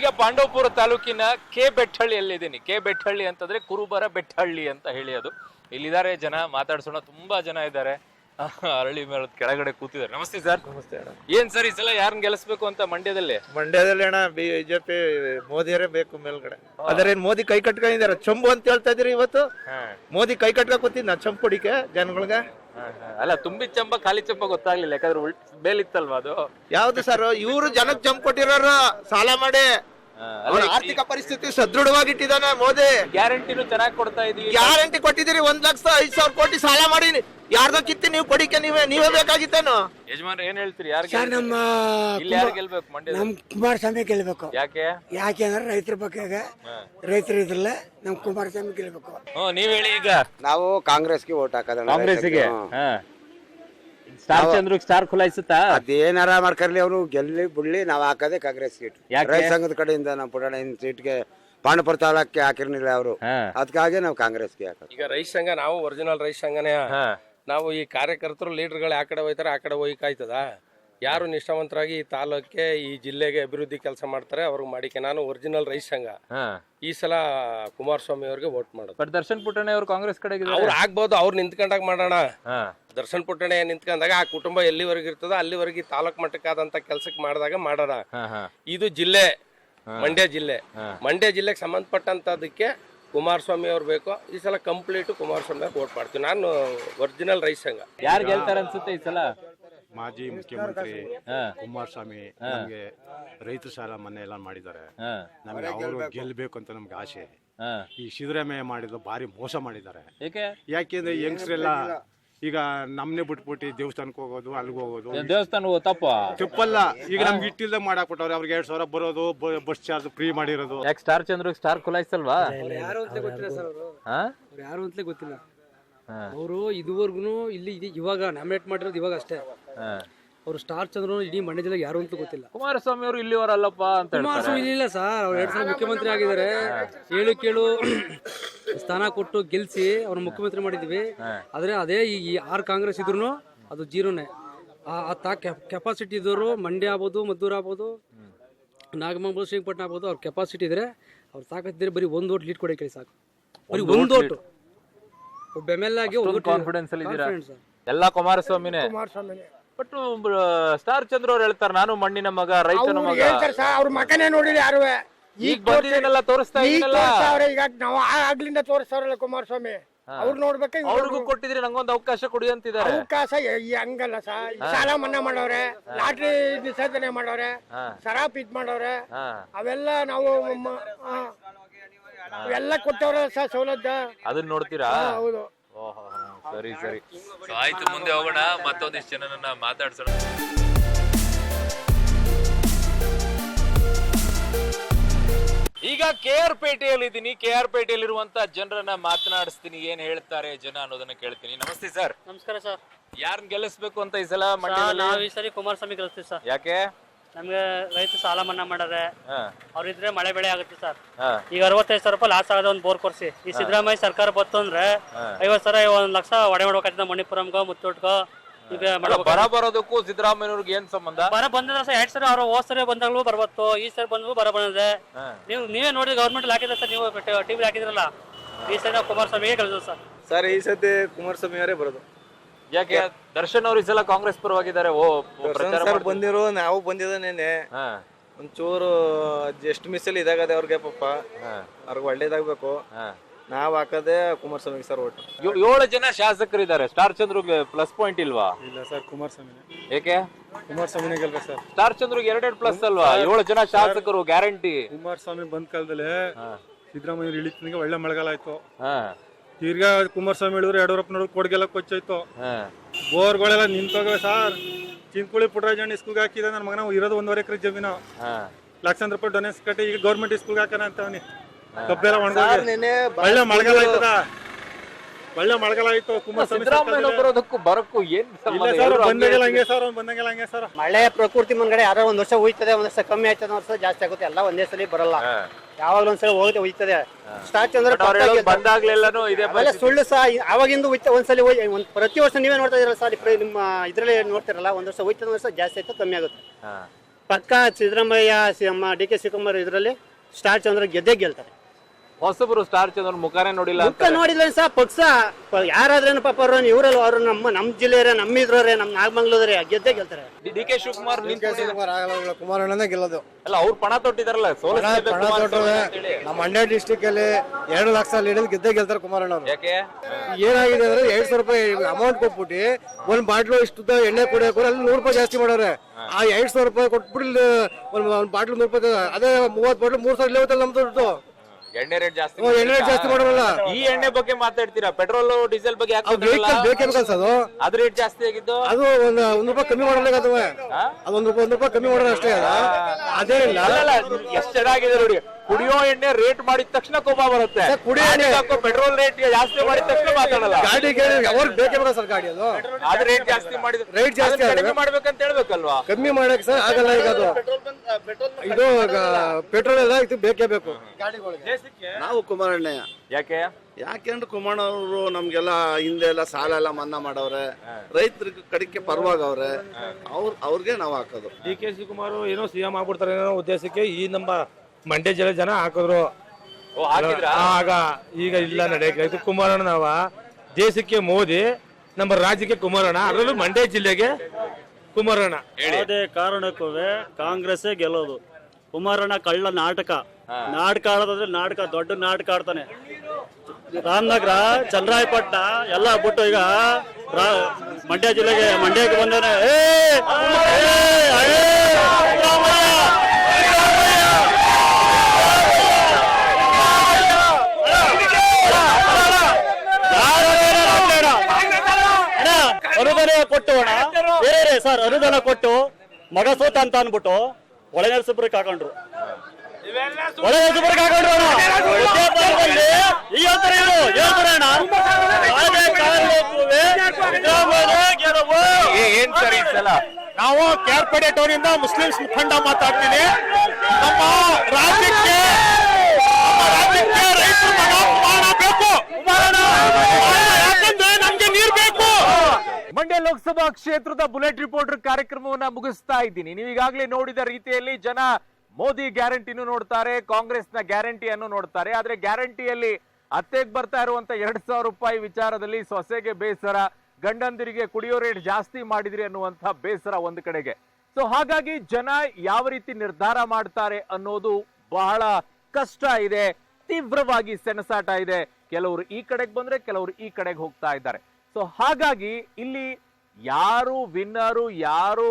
ನಾನೀಗ ಪಾಂಡವಪುರ ತಾಲೂಕಿನ K ಬೆಟ್ಟಹಳ್ಳಿಯಲ್ಲಿದ್ದೀನಿ K Bettahalli ಅಂತಂದ್ರೆ ಕುರುಬರ ಬೆಟ್ಟಹಳ್ಳಿ ಅಂತ ಹೇಳಿ ಅದು. ಇಲ್ಲಿದ್ದಾರೆ ಜನ ಮಾತಾಡ್ಸೋಣ. ತುಂಬಾ ಜನ ಇದ್ದಾರೆ. ಅರಳಿ ಮೇಲೆ ಕೆಳಗಡೆ ಕೂತಿದ್ದಾರೆ. ನಮಸ್ತೆ ಸರ್. ನಮಸ್ತೆ ಅಣ್ಣ. ಏನ್ ಸರ್ ಈ ಸಲ ಯಾರನ್ನ ಗೆಲ್ಲಿಸ್ಬೇಕು ಅಂತ ಮಂಡ್ಯದಲ್ಲಿ? ಮಂಡ್ಯದಲ್ಲಿ ಅಣ್ಣ ಬಿಜೆಪಿ ಮೋದಿಯರೇ ಬೇಕು ಮೇಲ್ಗಡೆ. ಅದರೇನ್ ಮೋದಿ ಕೈ ಕಟ್ಟಕೊಂಡಿದ್ದಾರೆ ಚಂಬು ಅಂತ ಹೇಳ್ತಾ ಇದೀರಿ ಇವತ್ತು? ಮೋದಿ ಕೈ ಕಟ್ಕ ಕೂತಿದ್ ನಾ ಚಂಪು ಕೊಡಿಕೆ ಜನಗಳಿಗೆ? ಅಲ್ಲ ತುಂಬಿ ಚಂಬ ಖಾಲಿ ಚಂಬ ಗೊತ್ತಾಗ್ಲಿಲ್ಲ. ಯಾಕಂದ್ರೆ ಉಲ್ಟ್ ಮೇಲಿತ್ತಲ್ವಾ ಅದು? ಯಾವ್ದು ಸರ್? ಇವ್ರು ಜನಕ್ ಚಂಪ್ ಕೊಟ್ಟಿರೋರು ಸಾಲ ಮಾಡಿ. ಆ, ಅವ್ರ ಆರ್ಥಿಕ ಪರಿಸ್ಥಿತಿ ಸದೃಢವಾಗಿಟ್ಟಿದ್ದಾನೆ ಮೋದಿ. ಗ್ಯಾರಂಟಿನೂ ಚೆನ್ನಾಗಿ ಕೊಡ್ತಾ ಇದೀವಿ. ಗ್ಯಾರಂಟಿ ಕೊಟ್ಟಿದ್ದೀರಿ ಒಂದ್ ಲಕ್ಷ ಐದ್ ಸಾವಿರ ಕೋಟಿ ಸಾಲ ಮಾಡಿ ಯಾರ್ದೋ ಕಿತ್ತಿ ನೀವು ಕೊಡಿಕೆ ನೀವೇ ನೀವೇ ಬೇಕಾಗಿತ್ತೇನು? ಯಜಮಾನ್ ಏನ್ ಹೇಳ್ತೀರಿ? ಯಾರು ಸರ್ ನಮ್ಮ ಇಲ್ಲಿ ಯಾರು ಗೆಲ್ಬೇಕು ಮಂಡ್ಯ ನಮ್ ಕುಮಾರಸ್ವಾಮಿ ಗೆಲ್ಬೇಕು. ಯಾಕೆ? ಯಾಕೆ ಅಂದ್ರೆ ರೈತರ ಬಗ್ಗೆ ರೈತರ ಇದ್ರಲ್ಲ ನಮ್ ಕುಮಾರಸ್ವಾಮಿ ಗೆಲ್ಬೇಕು. ಹ್ಮ್ ನೀವ್ ಹೇಳಿ ಈಗ. ನಾವು ಕಾಂಗ್ರೆಸ್ಗೆ ಓಟ್ ಹಾಕೋದಣ್ಣ ಕಾಂಗ್ರೆಸ್ಗೆ ಸ್ಟಾರ್ ಚಂದ್ರಗ್ ಸ್ಟಾರ್ ಖುಲಾಯಿಸುತ್ತಾ ಅದೇನಾರ ಮಾಡ್ಕರ್ಲಿ ಅವರು ಗೆಲ್ಲಿ ಬಿಡ್ಲಿ ನಾವು ಹಾಕೋದೇ ಕಾಂಗ್ರೆಸ್ ಸೀಟ್ ಯಾಕೆ? ರೈತ ಸಂಘದ ಕಡೆಯಿಂದ ನಮ್ಮ ಇನ್ ಸೀಟ್ಗೆ ಪಾಂಡಪುರ ತಾಲೂಕ್ಗೆ ಹಾಕಿರ್ಲಿಲ್ಲ ಅವರು ಹಾ. ಅದಕ್ಕಾಗಿ ನಾವು ಕಾಂಗ್ರೆಸ್ಗೆ ಹಾಕೋದು ಈಗ ರೈತ ಸಂಘ ನಾವು ಒರಿಜಿನಲ್ ರೈತ ಸಂಘನೇ ಹಾ. ನಾವು ಈ ಕಾರ್ಯಕರ್ತರು ಲೀಡರ್ಗಳು ಆ ಕಡೆ ಹೋಯ್ತಾರೆ ಆ ಕಡೆ ಹೋಯ್ಕಾಯ್ತದ ಯಾರು ನಿಷ್ಠಾವಂತರಾಗಿ ಈ ತಾಲೂಕಿಗೆ ಈ ಜಿಲ್ಲೆಗೆ ಅಭಿವೃದ್ಧಿ ಕೆಲಸ ಮಾಡ್ತಾರೆ ಅವ್ರಿಗೆ ಮಾಡಿಕೆ. ನಾನು ಒರಿಜಿನಲ್ ರೈಸ್ ಸಂಘ. ಹಾ. ಈ ಸಲ ಕುಮಾರಸ್ವಾಮಿ ಅವ್ರಿಗೆ ವೋಟ್ ಮಾಡೋದು. ಬಟ್ ದರ್ಶನ್ ಪುಟ್ಟಣ್ಣ ಅವ್ರು ಕಾಂಗ್ರೆಸ್ ಕಡೆಗೆ ಅವ್ರು ಆಗ್ಬೋದು ಅವ್ರು ನಿಂತ್ಕೊಂಡಾಗ ಮಾಡೋಣ. ಹಾ. ದರ್ಶನ್ ಪುಟ್ಟಣೆ ನಿಂತ್ಕೊಂಡಾಗ ಆ ಕುಟುಂಬ ಎಲ್ಲಿವರೆಗೆ ಇರ್ತದ ಅಲ್ಲಿವರೆಗೆ ತಾಲೂಕ್ ಮಟ್ಟಕ್ಕಾದಂತ ಕೆಲ್ಸಕ್ಕೆ ಮಾಡಿದಾಗ ಮಾಡೋಣ. ಹಾ ಹಾ. ಇದು ಜಿಲ್ಲೆ ಮಂಡ್ಯ ಜಿಲ್ಲೆ. ಮಂಡ್ಯ ಜಿಲ್ಲೆಗೆ ಸಂಬಂಧಪಟ್ಟಂತದಕ್ಕೆ ಕುಮಾರಸ್ವಾಮಿ ಅವ್ರು ಬೇಕು. ಈ ಸಲ ಕಂಪ್ಲೀಟ್ ಕುಮಾರಸ್ವಾಮಿ ಅವ್ರಿಗೆ ವೋಟ್ ಮಾಡ್ತೀವಿ. ನಾನು ಒರಿಜಿನಲ್ ರೈಸ್ ಸಂಘ. ಯಾರು ಗೆಲ್ತಾರ ಅನ್ಸುತ್ತೆ ಈ ಸಲ? ಮಾಜಿ ಮುಖ್ಯಮಂತ್ರಿ ಹಾ. ಕುಮಾರಸ್ವಾಮಿ ನಮಗೆ ರೈತ ಸಾಲ ಮನೆ ಎಲ್ಲ ಮಾಡಿದ್ದಾರೆ ನಮಗೆ ಅವರು ಗೆಲ್ಲಬೇಕು ಅಂತ ನಮ್ಗೆ ಆಸೆ. ಈ ಸಿದ್ದರಾಮಯ್ಯ ಮಾಡಿದ್ರು ಭಾರಿ ಮೋಸ ಮಾಡಿದ್ದಾರೆ. ಯಾಕೆಂದ್ರೆ ಯಂಗ್ಸ್ರೆಲ್ಲ ಈಗ ನಮ್ನೆ ಬಿಟ್ಬಿಟ್ಟು ದೇವಸ್ಥಾನಕ್ಕೆ ಹೋಗೋದು ಅಲ್ಲಿಗೆ ಹೋಗೋದು. ದೇವಸ್ಥಾನ ತಪ್ಪ? ತಪ್ಪಲ್ಲ. ಈಗ ನಮ್ಗೆ ಇಟ್ಟಿಲ್ಲ ಮಾಡಾಕ್ಬಿಟ್ಟವ್ರೆ. ಅವ್ರಿಗೆ ಎರಡ್ ಸಾವಿರ ಬರೋದು ಬಸ್ ಚಾರ್ಜ್ ಫ್ರೀ ಮಾಡಿರೋದು. ಯಾಕೆ ಸ್ಟಾರ್ ಚಂದ್ರ ಸ್ಟಾರ್ ಕುಲಾಯಿಸಲ್ವಾ? ಯಾರು ಅಂತ ಗೊತ್ತಿಲ್ಲ ಸರ್ ಯಾರು ಅಂತಲೇ ಗೊತ್ತಿಲ್ಲ. ಅವರು ಇದುವರೆಗೂ ಇಲ್ಲಿ ಇದು ಇವಾಗ ನಾಮಿನೇಟ್ ಮಾಡಿರೋದು ಇವಾಗ ಅಷ್ಟೇ. ಅವರು ಸ್ಟಾರ್ ಚಂದ್ರು ಇಡೀ ಮಂಡ್ಯ ಜಿಲ್ಲೆಗೆ ಯಾರು ಅಂತ ಗೊತ್ತಿಲ್ಲ. ಕುಮಾರಸ್ವಾಮಿ ಅವರು ಇಲ್ಲಿವರಲ್ಲಪ್ಪ ಅಂತ ಹೇಳ್ತಾರೆ. ಕುಮಾರಸ್ವಾಮಿ ಇಲ್ಲ ಸರ್ ಅವ್ರು ಎರಡು ಸಲ ಮುಖ್ಯಮಂತ್ರಿ ಆಗಿದ್ದಾರೆ. ಏಳು ಕೇಳು ಸ್ಥಾನ ಕೊಟ್ಟು ಗೆಲ್ಸಿ ಅವ್ರ ಮುಖ್ಯಮಂತ್ರಿ ಮಾಡಿದ್ವಿ ಆದ್ರೆ ಅದೇ ಈ ಈ ಆರ್ ಕಾಂಗ್ರೆಸ್ ಇದ್ರು ಅದು ಜೀರೋನೇ. ಆ ಆ ತಾ ಕೆಪಾಸಿಟಿ ಇದ್ದವರು ಮಂಡ್ಯ ಆಗ್ಬೋದು ಮದ್ದೂರ್ ಆಗ್ಬೋದು ನಾಗಮಂಗಲ ಶ್ರೀಪಟ್ಟಣ ಆಗ್ಬೋದು ಅವ್ರ ಕೆಪಾಸಿಟಿ ಇದ್ರೆ ಅವ್ರು ತಾಕತ್ತಿದ್ರೆ ಬರೀ ಒಂದು ಓಟ್ ಲೀಡ್ ಕೊಡಕ್ಕೆ ಸಾಕು. ಬರೀ ಒಂದು ಓಟು ಕಾನ್ಫಿಡೆನ್ಸ್ ಅಲ್ಲಿ ಇದ್ದೀರಾ? ಎಲ್ಲ. ಎಲ್ಲಾ ಕುಮಾರಸ್ವಾಮಿನೇ? ಬಟ್ ಸ್ಟಾರ್ ಚಂದ್ರ ಅವ್ರು ಹೇಳ್ತಾರೆ ನಾನು ಮಣ್ಣಿನ ಮಗ ರೈತನ ಮಗ. ಹೇಳ್ತಾರೆ ಸರ್ ಅವ್ರ ಮಗನೇ ನೋಡಿಲ್ಲ ಯಾರು. ಈಗ ಬಂದಿದ್ದೀನಲ್ಲ ತೋರಿಸ್ತಾ ತೋರ್ಸವ್ರೆ, ಈಗ ನಾವು ಆ- ಆಗ್ಲಿಂದ ತೋರಿಸ್ತಾರಲ್ಲ ಕುಮಾರಸ್ವಾಮಿ. ಅವ್ರು ನೋಡ್ಬೇಕ ಅವ್ರಿಗೂ ಕೊಟ್ಟಿದ್ರೆ ನಂಗೊಂದು ಅವಕಾಶ ಕೊಡಿ ಅಂತಿದ್ದಾರೆ. ಅವಕಾಶ ಹಂಗಲ್ಲ ಸರ್. ಸಾಲ ಮನ್ನಾ ಮಾಡವ್ರೆ ಲಾಟ್ರಿ ವಿಸರ್ಜನೆ ಮಾಡವ್ರೆ ಸರಾಪ್ ಇದ್ ಮಾಡವ್ರೆ ಅವೆಲ್ಲ ನಾವು ಮ- ಕೊಟ್ಟವ್ರ ಅವೆಲ್ಲ ಕೊಟ್ಟವ್ರೆ ಸರ್ ಸೌಲಭ್ಯ. ಅದನ್ನ ನೋಡ್ತೀರಾ? ಹೌದು. ಓಹೋ ಸರಿ ಸರಿ. So, ಆಯ್ತು ಮುಂದೆ ಹೋಗೋಣ. ಮತ್ತೊಂದಿಷ್ಟು ಜನನನ್ನ ಮಾತಾಡ್ಸೋಣ. ಈಗ ಕೆ ಆರ್ ಪೇಟೆಯಲ್ಲಿ ಇದ್ದೀನಿ ಕೆ ಆರ್ ಪೇಟೆಯಲ್ಲಿರುವಂತ ಜನರನ್ನ ಮಾತನಾಡಿಸ್ತೀನಿ. ಏನ್ ಹೇಳ್ತಾರೆ ಜನ ಅನ್ನೋದನ್ನ ಕೇಳ್ತೀನಿ. ನಮಸ್ತೆ ಸರ್. ನಮಸ್ಕಾರ ಸರ್. ಯಾರನ್ನ ಗೆಲ್ಲಿಸ್ಬೇಕು ಅಂತ ಈ ಸಲ ಮಂಡ್ಯದಲ್ಲಿ? ನಾವ್ ಈ ಸರಿ ಕುಮಾರಸ್ವಾಮಿ ಗೆಲ್ತೀವಿ ಸರ್. ಯಾಕೆ? ನಮ್ಗೆ ರೈತ ಸಾಲ ಮನ್ನಾ ಮಾಡಾರೆ ಹಾ. ಅವ್ರಿದ್ರೆ ಮಳೆ ಬೆಳೆ ಆಗುತ್ತೆ ಸರ್. ಈಗ ಅರವತ್ತೈದು ಸಾವಿರ ರೂಪಾಯಿ ಲಾಸ್ ಆಗದ ಒಂದು ಬೋರ್ ಕೊರ್ಸಿ ಈ ಸಿದ್ದರಾಮಯ್ಯ ಸರ್ಕಾರ ಬತ್ತು ಅಂದ್ರೆ ಐವತ್ತು ಸಾವಿರ ಒಂದ್ ಲಕ್ಷ ಒಡೆ ಮಾಡ್ಬೇಕಾಗ್ತದೆ ಮಣಿಪುರಂಗೋ ಮುತ್ತೂಟ್ಗೋ ಈಗ. ಬರ ಬರೋದಕ್ಕೂ ಸಿದ್ದರಾಮಯ್ಯವ್ರಿಗೆ ಏನ್ ಸಂಬಂಧ? ಬರ ಬಂದಿದ್ರೆ ಸರ್ ಎರಡ್ ಸರಿ ಅವ್ರು ಹೋದ್ ಸರಿ ಬಂದಾಗ್ಲೂ ಬರ್ಬತ್ತು ಈ ಸರಿ ಬಂದ್ವು ಬರ ಬಂದಿದೆ. ನೀವು ನೀವೇ ನೋಡಿ ಗೌರ್ಮೆಂಟ್ ಹಾಕಿದ್ರೆ ಸರ್ ನೀವು ಟಿವಿ ಹಾಕಿದ್ರಲ್ಲ? ಈ ಸರಿ ನಾವು ಕುಮಾರಸ್ವಾಮಿಗೆ ಗೆಲ್ತೀವಿ ಸರ್. ಸರ್ ಈ ಸತಿ ಕುಮಾರಸ್ವಾಮಿ ಅವರೇ ಬರೋದು ಯಾಕೆ? ದರ್ಶನ್ ಅವ್ರ ಈ ಸಲ ಕಾಂಗ್ರೆಸ್ ಪರವಾಗಿದ್ದಾರೆ. ಓ ಪ್ರಚಾರ ಸರ್ ಮಾಡ್ತಿದ್ದಾರೆ. ಬಂದಿರೋ ನಾವು ಬಂದಿದ್ದೇನೆ ಹಾ. ಒಂಚೂರು ಜಸ್ಟ್ ಮಿಸ್ಸಲ್ಲಿ ಇದಾಗದೆ ಅವ್ರಿಗೆ ಪಾಪ. ಹಾ. ಅವ್ರಿಗೆ ಒಳ್ಳೇದಾಗ್ಬೇಕು. ಹಾ. ನಾವ್ ಹಾಕದೆ ಕುಮಾರಸ್ವಾಮಿಗೆ ಸರ್ ಒಟ್ಟು ಯೋ- ಏಳು ಜನ ಶಾಸಕರಿದ್ದಾರೆ. ಸ್ಟಾರ್ ಚಂದ್ರುಗೆ ಪ್ಲಸ್ ಪಾಯಿಂಟ್ ಇಲ್ವಾ? ಇಲ್ಲ ಸರ್ ಕುಮಾರಸ್ವಾಮಿ ಏಕೆ? ಕುಮಾರಸ್ವಾಮಿನೇ ಗೆಲ್ಬೇಕು ಸರ್. ಸ್ಟಾರ್ ಚಂದ್ರಿಗೆ ಎರಡೆರಡು ಪ್ಲಸ್ ಅಲ್ವಾ? ಏಳು ಜನ ಶಾಸಕರು ಗ್ಯಾರಂಟಿ ಕುಮಾರಸ್ವಾಮಿ ಬಂದ ಕಾಲದಲ್ಲಿ ಸಿದ್ದರಾಮಯ್ಯ ಇಳಿತನಿಗೆ ಒಳ್ಳೆ ಮಳೆಗಾಲ ಆಯ್ತು. ಹಾ. ತಿರ್ಗಾ ಕುಮಾರಸ್ವಾಮಿ ಹೇಳಿದ್ರು ಯಡಿಯೂರಪ್ಪ ನೋಡಿದ್ರು ಕೊಡ್ಗೆಲ್ಲ ಕೊಚ್ಚೋಯ್ತು. ಬೋರ್ಗಳೆಲ್ಲ ನಿಂತೋಗವೆ ಸರ್. ಚಿಂಕುಳಿ ಪುಟ್ಟರಾಜಣ್ಣ ಸ್ಕೂಲ್ಗೆ ಹಾಕಿದ ನನ್ನ ಮಗನ ಇರೋದು ಒಂದೂವರೆ ಎಕರೆ ಜಮೀನು. ಹಾ. ಲಕ್ಷಾಂತರ ರೂಪಾಯಿ ಡೊನೇಸ್ ಕಟ್ಟಿ ಈಗ ಗೌರ್ಮೆಂಟ್ ಸ್ಕೂಲ್ಗೆ ಹಾಕೋಣ ಅಂತವನಿ ಕಬ್ಬೆಲ್ಲ ಒಣಗೋಗಿ ನೆನೆ ಒಳ್ಳೆ ಮಳೆಗಾಲ ಆಯ್ತದ? ಒಳ್ಳೆ ಮಳೆಗಾಲ ಆಯ್ತು ಕುಮಾರಸ್ವಾಮಿ. ಬರೋದಕ್ಕೂ ಬರಕ್ಕೂ ಏನ್ ಇಲ್ಲ ಸರ್ ಎಲ್ರೂ ಹಂಗೆ ಬಂದಂಗೆಲ್ಲ ಹಂಗೆ ಹೇಳ್ತೀವಿ. ಸರ್ ಅವ್ನು ಬಂದಂಗೆಲ್ಲ ಹಂಗೆ ಸರ್. ಮಳೆ ಪ್ರಕೃತಿ ಮುಂದ್ಗಡೆ ಯಾರೋ ಒಂದ್ ವರ್ಷ ಹೋಯ್ತದೆ ಒಂದ್ ವರ್ಷ ಕಮ್ಮಿ ಆಯ್ತದೆ ಒಂದ್ ವರ್ಷ ಜಾಸ್ತಿ ಆಗುತ್ತೆ ಎಲ್ಲ ಒಂದೇ ಸಲ ಬರಲ್ಲ. ಯಾವಾಗ್ಲೂ ಒಂದ್ಸಲ ಹೋಗುತ್ತೆ ಒಯ್ತದೆ ಸ್ಟಾಚ್ ಅಂದ್ರೆ ಹೇಳೋದು ಬಂದಾಗ್ಲೆಲ್ಲಾನು ಇದೇ ಪರಿಸ್ಥಿತಿ. ಸುಳ್ಳು ಸಹ ಅವಾಗಿಂದ ಹೋಯ್ತ ಒಂದ್ಸಲ ಒಂದ್ ಪ್ರತಿ ವರ್ಷ ನೀವೇ ನೋಡ್ತಾ ಇದ್ರಲ್ಲ ಸರ್ ನಿಮ್ಮ ಇದ್ರಲ್ಲಿ ನೋಡ್ತಿರಲ್ಲ ಒಂದ್ ವರ್ಷ ಹೋಯ್ತದ ಒಂದ್ ವರ್ಷ ಜಾಸ್ತಿ ಆಯ್ತು ಕಮ್ಮಿ ಆಗುತ್ತೆ ಹಾ. ಪಕ್ಕ ಸಿದ್ದರಾಮಯ್ಯ ಡಿ ಕೆ ಶಿವಕುಮಾರ್ ಇದರಲ್ಲಿ ಸ್ಟಾರ್ ಅಂದ್ರೆ ಗೆದ್ದೇ ಗೆಲ್ತಾರೆ ಹೊಸಬರು ಸ್ಟಾರ್ ಚಂದ್ರ ಮುಖಾನೇ ನೋಡಿಲ್ಲ ಮುಖ ನೋಡಿಲ್ಲ ಸಹ ಪಕ್ಷ ಪ- ಯಾರಾದ್ರೇನು ಪಾಪ ಅವ್ರು ಇವರಲ್ಲ ಅವರು ನಮ್ಮ ನಮ್ಮ ಜಿಲ್ಲೆಯವರೇ ನಮ್ಮ ಇದ್ರವ್ರೆ ನಮ್ಮ ನಾಗಮಂಗ್ಲೂರೇ ಗೆದ್ದೇ ಗೆಲ್ತಾರೆ. ಡಿ ಕೆ ಶಿವಕುಮಾರ್ ನಿಂತ್ಕೊಂಡಿದ್ದಾರೆ. ಕುಮಾರಣ್ಣನೇ ಗೆಲ್ಲೋದು. ಅಲ್ಲ ಅವ್ರು ಪಣ ತೊಟ್ಟಿದಾರಲ್ಲ ಸೋಲ ಪಣ ತೊಟ್ಟವ್ರೆ. ನಮ್ಮ ಮಂಡ್ಯ ಡಿಸ್ಟಿಕ್ ಅಲ್ಲಿ ಎರಡು ಲಕ್ಷ ಲೀಡಲ್ ಗೆದ್ದೇ ಗೆಲ್ತಾರೆ ಕುಮಾರಣ್ಣ ಅವರು ಯಾಕೆ? ಏನಾಗಿದೆ ಅಂದ್ರೆ ಎರಡ್ ಸಾವಿರ ರೂಪಾಯಿ ಅಮೌಂಟ್ ಕೊಟ್ಬಿಟ್ಟು ಒಂದ್ ಬಾಟ್ಲು ಇಷ್ಟು ಎಣ್ಣೆ ಕುಡಿಯೋಕೆ ಅಲ್ಲಿ ನೂರು ರೂಪಾಯಿ ಜಾಸ್ತಿ ಮಾಡೋರೆ. ಆ ಎರಡ್ ಸಾವಿರ ರೂಪಾಯಿ ಕೊಟ್ಬಿಟ್ಟು ಇಲ್ಲಿ ಒಂದ್ ಒಂದ್ ಬಾಟ್ಲು ನೂರು ರೂಪಾಯಿ ಅದೇ ಮೂವತ್ ಬಾಟ್ಲು ಮೂರ್ ಸಾವಿರ ಹೋಯ್ತಲ್ಲ ನಮ್ದು ದುಡ್ಡು. ಎಣ್ಣೆ ರೇಟ್ ಜಾಸ್ತಿ ಓ, ಎಣ್ಣೆ rate ಜಾಸ್ತಿ ಮಾಡೋರಲ್ಲ. ಈ ಎಣ್ಣೆ ಬಗ್ಗೆ ಮಾತಾಡ್ತೀರಾ? ಪೆಟ್ರೋಲ್ ಡೀಸೆಲ್ ಬಗ್ಗೆ ಯಾಕೆ ಅದು ವೆಹಿಕಲ್ ಮಾತಾಡಲ್ಲ? ಬೇಕೇ ಅದ್? ರೇಟ್ ಜಾಸ್ತಿ ಆಗಿದ್ದು? ಅದು ಒಂದ್ ಒಂದ್ ರೂಪಾಯಿ ಕಮ್ಮಿ ಮಾಡಲ್ಲ ಅದು. ಅದೊಂದ್ ರೂಪಾಯಿ ಒಂದ್ ರೂಪಾಯಿ ಕಮ್ಮಿ ಮಾಡೋಣ ಅಷ್ಟೇ ಅದು ಅದೇನಿಲ್ಲ ಅಲ್ಲಲ್ಲ ಎಷ್ಟ್ ಚೆನ್ನಾಗಿದೆ ನೋಡಿ. ಕುಡಿಯೋ ಎಣ್ಣೆ ರೇಟ್ ಮಾಡಿದ ತಕ್ಷಣ ಕೋಪ ಬರುತ್ತೆ. ಪೆಟ್ರೋಲ್ ರೇಟ್ ಜಾಸ್ತಿ ಮಾಡಿದ ತಕ್ಷಣ ಮಾತಾಡಲ್ಲ. ಗಾಡಿ ಅವ್ರಿಗೆ ಬೇಕೇ ಬೇಕಾ ಸರ್ ಗಾಡಿ ಅದು. ಅದ್ ರೇಟ್ ಜಾಸ್ತಿ ಮಾಡಿದ ರೇಟ್ ಜಾಸ್ತಿ ಕಡಿಮೆ? ಮಾಡ್ಬೇಕಂತ ಹೇಳ್ಬೇಕಲ್ವಾ? ಕಮ್ಮಿ ಮಾಡಕ್ ಸರ್ ಆಗಲ್ಲ ಈಗ ಅದು. ಇದು ಪೆಟ್ರೋಲ್ ಎಲ್ಲ ಇದು ಬೇಕೇ ಬೇಕು. ನಾವು ಕುಮಾರಣ್ಣಯ್ಯ. ಯಾಕೆ? ಯಾಕೆಂದ್ರೆ ಕುಮಾರಣ್ಣ ಅವರು ನಮ್ಗೆಲ್ಲ ಹಿಂದೆ ಎಲ್ಲ ಸಾಲ ಎಲ್ಲ ಮನ್ನಾ ಮಾಡವ್ರೆ. ರೈತರ ಕಡೆಗೆ ಪರವಾಗವ್ರೆ. ಅವ್ರ ಅವ್ರಿಗೆ ನಾವು ಹಾಕೋದು. ಡಿ ಕೆ ಶಿವಕುಮಾರ್ ಏನೋ ಸಿ ಎಂ ಆಗ್ಬಿಡ್ತಾರೆ ಅನ್ನೋ ಉದ್ದೇಶಕ್ಕೆ ಈ ನಮ್ಮ ಮಂಡ್ಯ ಜಿಲ್ಲೆ ಜನ ಹಾಕಿದ್ರು ಓ ಹಾಕಿದ್ರಾ ಆಗ ಈಗ ಇಲ್ಲ ನಡೆಯಕ್ಕೆ ಇದು ಕುಮಾರಣ್ಣನವ ದೇಶಕ್ಕೆ ಮೋದಿ ನಮ್ಮ ರಾಜ್ಯಕ್ಕೆ ಕುಮಾರಣ್ಣ ಅದರಲ್ಲೂ ಮಂಡ್ಯ ಜಿಲ್ಲೆಗೆ ಕುಮಾರಣ್ಣ ಯಾವುದೇ ಕಾರಣಕ್ಕೂ ಕಾಂಗ್ರೆಸ್ ಗೆಲ್ಲೋದು ಕುಮಾರಣ್ಣ ಕಳ್ಳ ನಾಟಕ ನಾಟಕ ಆಡೋದಂದ್ರೆ ನಾಟಕ ದೊಡ್ಡ ನಾಟಕ ಆಡ್ತಾನೆ ರಾಮನಗರ ಚಂದ್ರಾಯಪಟ್ಟ ಎಲ್ಲ ಬಿಟ್ಟು ಈಗ ರಾ- ಮಂಡ್ಯ ಜಿಲ್ಲೆಗೆ ಮಂಡ್ಯಕ್ಕೆ ಬಂದಾನೆ ಏ! ಏ! ಏ! ಸಿದ್ದರಾಮಯ್ಯ! ಕೊಟ್ಟು ಅಣ್ಣ. ಬೇರೆ ಸರ್ ಅನುದಾನ ಕೊಟ್ಟು ಮಗ ಸೋತ ಅಂತ ಅನ್ಬಿಟ್ಟು ಒಳಗೆ ಸುಬ್ರಕ್ಕೆ ಹಾಕೊಂಡ್ರು. ಒಳಗೆ ಸುಬ್ರಕ್ಕೆ ಹಾಕೊಂಡ್ರು ಈ ಹೇಳ್ತಾರೆ ಅಣ್ಣ? ಏನ್ ಸರ್ ಈ ಸಲ? ನಾವು ಕೇರ್ಪೇಟೆ ಟೌನಿಂದ ಮುಸ್ಲಿಮ್ಸ್ ಮುಖಂಡ ಮಾತಾಡ್ತೀನಿ. ನಮ್ಮ ರಾಜ್ಯಕ್ಕೆ ನಮ್ಮ ರಾಜ್ಯಕ್ಕೆ ರೈತರ ಮಗ ಕುಮಾರಣ್ಣ ಬೇಕು ಕುಮಾರಣ್ಣ ಯಾಕಂದ್ರೆ ನಮ್ಗೆ ನೀರ್ ಬೇಕು ಮಂಡ್ಯ ಲೋಕಸಭಾ ಕ್ಷೇತ್ರದ ಬುಲೆಟ್ ರಿಪೋರ್ಟರ್ ಕಾರ್ಯಕ್ರಮವನ್ನ ಮುಗಿಸ್ತಾ ಇದ್ದೀನಿ. ನೀವು ಈಗಾಗಲೇ ನೋಡಿದ ರೀತಿಯಲ್ಲಿ ಜನ ಮೋದಿ ಗ್ಯಾರಂಟಿನೂ ನೋಡ್ತಾರೆ, ಕಾಂಗ್ರೆಸ್ನ ಗ್ಯಾರಂಟಿಯನ್ನು ನೋಡ್ತಾರೆ. ಆದ್ರೆ ಗ್ಯಾರಂಟಿಯಲ್ಲಿ ಅತ್ತೆಗ್ ಬರ್ತಾ ಇರುವಂತ ಎರಡ್ ಸಾವಿರ ರೂಪಾಯಿ ವಿಚಾರದಲ್ಲಿ ಸೊಸೆಗೆ ಬೇಸರ, ಗಂಡಂದಿರಿಗೆ ಕುಡಿಯೋ ರೇಟ್ ಜಾಸ್ತಿ ಮಾಡಿದ್ರಿ ಅನ್ನುವಂತ ಬೇಸರ ಒಂದು ಕಡೆಗೆ. ಸೊ ಹಾಗಾಗಿ ಜನ ಯಾವ ರೀತಿ ನಿರ್ಧಾರ ಮಾಡ್ತಾರೆ ಅನ್ನೋದು ಬಹಳ ಕಷ್ಟ ಇದೆ, ತೀವ್ರವಾಗಿ ಸೆಣಸಾಟ ಇದೆ. ಕೆಲವರು ಈ ಕಡೆಗೆ ಬಂದ್ರೆ, ಕೆಲವರು ಈ ಕಡೆಗೆ ಹೋಗ್ತಾ ಇದ್ದಾರೆ. ಸೊ ಹಾಗಾಗಿ ಇಲ್ಲಿ ಯಾರು ವಿನ್ನರು, ಯಾರು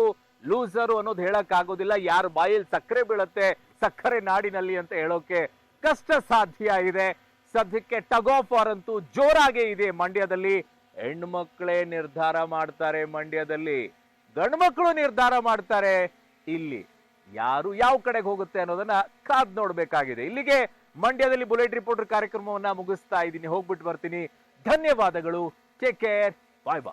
ಲೂಸರು ಅನ್ನೋದು ಹೇಳಕ್ ಆಗೋದಿಲ್ಲ ಯಾರು ಬಾಯಲ್ಲಿ ಸಕ್ಕರೆ ಬೀಳತ್ತೆ, ಸಕ್ಕರೆ ನಾಡಿನಲ್ಲಿ ಅಂತ ಹೇಳೋಕೆ ಕಷ್ಟ ಸಾಧ್ಯ ಇದೆ. ಸದ್ಯಕ್ಕೆ ಟಗ್ ಆಫ್ ವಾರ್ ಅಂತೂ ಜೋರಾಗೇ ಇದೆ ಮಂಡ್ಯದಲ್ಲಿ. ಹೆಣ್ಮಕ್ಳೇ ನಿರ್ಧಾರ ಮಾಡ್ತಾರೆ ಮಂಡ್ಯದಲ್ಲಿ. ಗಂಡ್ಮಕ್ಳು ನಿರ್ಧಾರ ಮಾಡ್ತಾರೆ. ಇಲ್ಲಿ ಯಾರು ಯಾವ ಕಡೆಗೆ ಹೋಗುತ್ತೆ ಅನ್ನೋದನ್ನ ಕಾದ್ ನೋಡ್ಬೇಕಾಗಿದೆ. ಇಲ್ಲಿಗೆ ಮಂಡ್ಯದಲ್ಲಿ ಬುಲೆಟ್ ರಿಪೋರ್ಟರ್ ಕಾರ್ಯಕ್ರಮವನ್ನ ಮುಗಿಸ್ತಾ ಇದ್ದೀನಿ. ಹೋಗ್ಬಿಟ್ಟು ಬರ್ತೀನಿ. ಧನ್ಯವಾದಗಳು. Take care. Bye bye.